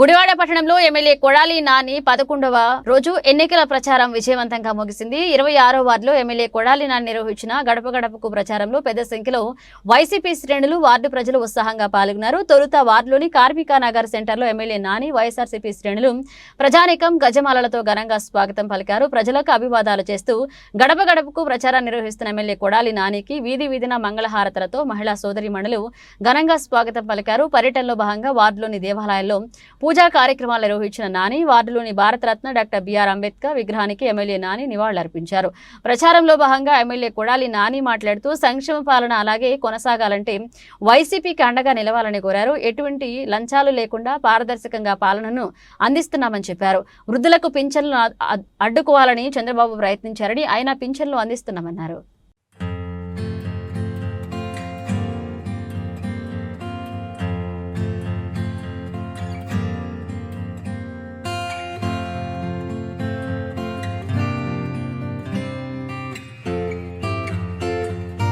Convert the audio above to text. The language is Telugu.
గుడివాడ పట్టణంలో ఎమ్మెల్యే కొడాలి నాని పదకొండవ రోజు ఎన్నికల ప్రచారం విజయవంతంగా ముగిసింది. ఇరవై ఆరో వార్డులో ఎమ్మెల్యే కొడాలి నాని నిర్వహించిన గడప గడపకు ప్రచారంలో పెద్ద సంఖ్యలో వైసీపీ శ్రేణులు వార్డు ప్రజలు ఉత్సాహంగా పాల్గొన్నారు. తొలుత వార్డులోని కార్మిక నగర్ సెంటర్లో ఎమ్మెల్యే నాని వైఎస్ఆర్సీపీ శ్రేణులు ప్రజానికం గజమాలలతో ఘనంగా స్వాగతం పలికారు. ప్రజలకు అభివాదాలు చేస్తూ గడప గడపకు ప్రచారం నిర్వహిస్తున్న ఎమ్మెల్యే కొడాలి నానికి వీధి వీధిన మంగళహారతలతో మహిళా సోదరి సోదరిమణులు ఘనంగా స్వాగతం పలికారు. పర్యటనలో భాగంగా వార్డులోని దేవాలయాల్లో పూజా కార్యక్రమాలు నిర్వహించిన నాని వార్డులోని భారతరత్న డాక్టర్ బిఆర్ అంబేద్కర్ విగ్రహానికి ఎమ్మెల్యే నాని నివాళులర్పించారు. ప్రచారంలో భాగంగా ఎమ్మెల్యే కొడాలి నాని మాట్లాడుతూ సంక్షేమ పాలన అలాగే కొనసాగాలంటే వైసీపీకి అండగా నిలవాలని కోరారు. ఎటువంటి లంచాలు లేకుండా పారదర్శకంగా పాలనను అందిస్తున్నామని చెప్పారు. వృద్ధులకు పింఛన్లు అడ్డుకోవాలని చంద్రబాబు ప్రయత్నించారని ఆయన పింఛన్లు అందిస్తున్నామన్నారు.